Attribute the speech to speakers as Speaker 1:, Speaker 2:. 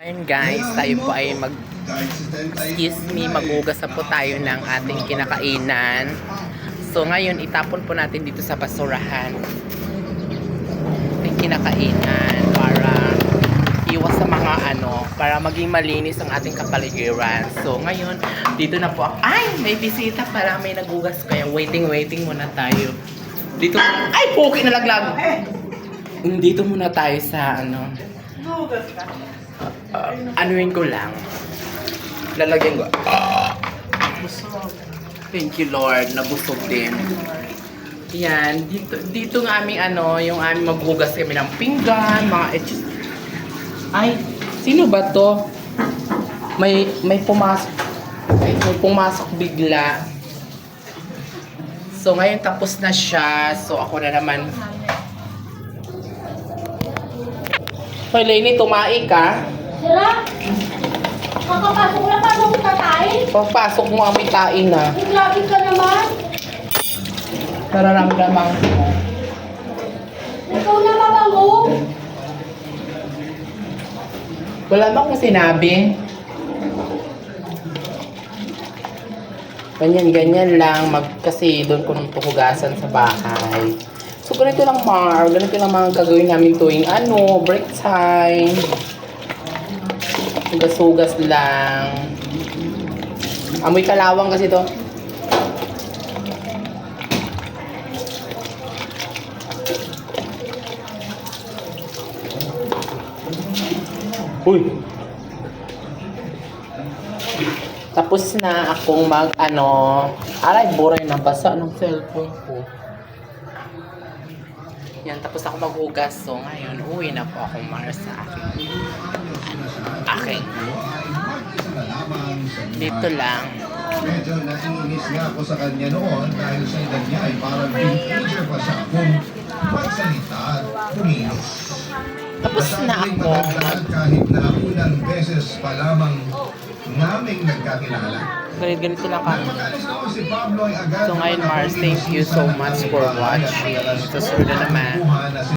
Speaker 1: Ngayon guys, tayo po ay mag excuse me, magugas na po tayo ng ating kinakainan. So ngayon, itapon po natin dito sa basurahan yung kinakainan para iwas sa mga ano, para maging malinis ang ating kapaligiran. So ngayon, dito na po ako. Ay, may bisita para may nagugas kaya waiting, waiting muna tayo. Dito, ay, poki nalaglag. Dito muna tayo sa ano, uh, anuin ko lang. Lalagyan ko. Ah. Thank you Lord, nabusog din. Yan, dito, dito ng aming ano, yung aming maghugas kami ng pinggan, mga etchis. Ay, sino ba to? May, may pumasok. Ay, may pumasok bigla. So, ngayon tapos na siya. So, ako na naman. Hoy, Lenny, tumai ka.
Speaker 2: Sira? Kakapasok na paano mo tatayin?
Speaker 1: Pagpasok mo ang mitain na.
Speaker 2: Grabe ka naman.
Speaker 1: Nararamdaman ko.
Speaker 2: Ikaw na mabango.
Speaker 1: Wala ba akong sinabi? Ganyan-ganyan lang. Mag, kasi doon ko nung tuhugasan sa bahay. So, ganito lang, Mar. Ganito lang mga gagawin namin tuwing ano, break time. Hugas-hugas lang. Amoy kalawang kasi to. Uy! Tapos na akong mag, ano, aray, buray na basa ng cellphone ko. Yan, tapos ako maghugas. So, ngayon, uwi na po ako Mars sa aking, aking, dito lang.
Speaker 3: Medyo naiinis nga ako sa kanya noon dahil sa edad niya ay parang teenager pa siya kung magsalita at kumilos.
Speaker 1: Tapos na ako.
Speaker 3: kahit na unang beses pa lamang naming nagkakilala.
Speaker 1: Ganito, ganito lang kami. So, ngayon, Mars, thank you so much for watching. Sa susunod na naman.